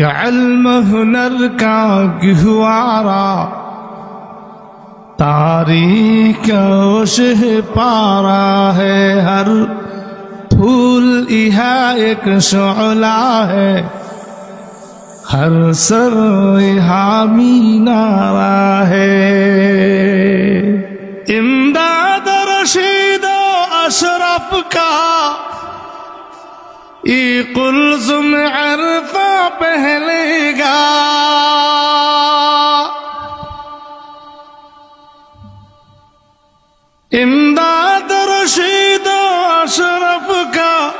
یہ علم ہنر کا گہوارا تاریخ اوشہ پارا ہے، ہر پھول یہاں ایک شعلہ ہے۔ ہر سر حامی نارا ہے۔ امداد رشید و اشرف کا، ای قلزم عرفہ امداد رشید و اشرف کا،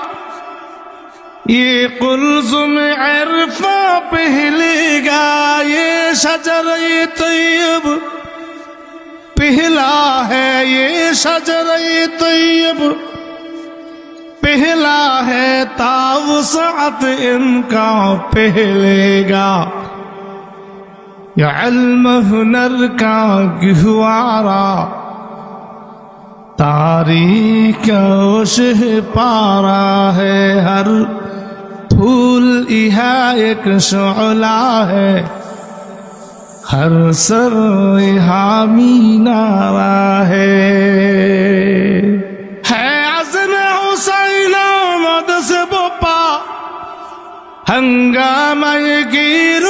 یہ قلزم عرفہ پہلے گا، یہ شجر طیب پہلا ہے، یہ شجر طیب پہلا ہے تاوسعت ان کا پہلے گا۔ یہ علم ہنر کا گہوارا تاریخ اوشہ پارا ہے، ہر پھول یہاں ایک شعلہ ہے۔ ہر سر حامی نارا ہے۔ ہے عزم حسین آمد سے بپا، ہنگامہ گیرو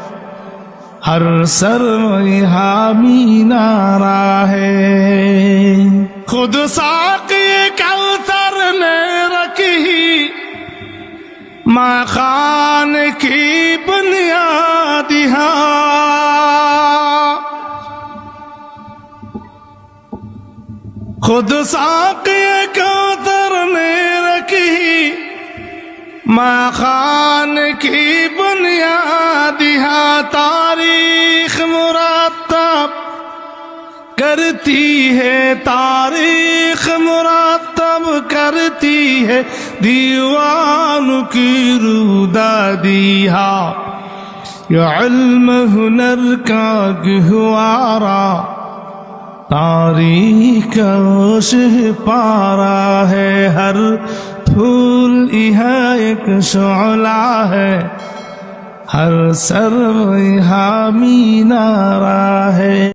ہر سر حامی نارا ہے۔ خود ساقی کوثر نے رکھی ماں خان کی بنیاد ہاں۔ خود ساقی کوثر نے رکھی ماں خان کی بنیاد یہاں کرتی ہے تاریخ مرتب کرتی ہے دیوان کی رودا دیا یہ علم ہنر کا گہوارا تاریخ اوشہ پارا ہے، ہر پھول یہاں ایک شعلہ ہے۔ ہر سر حامی نارا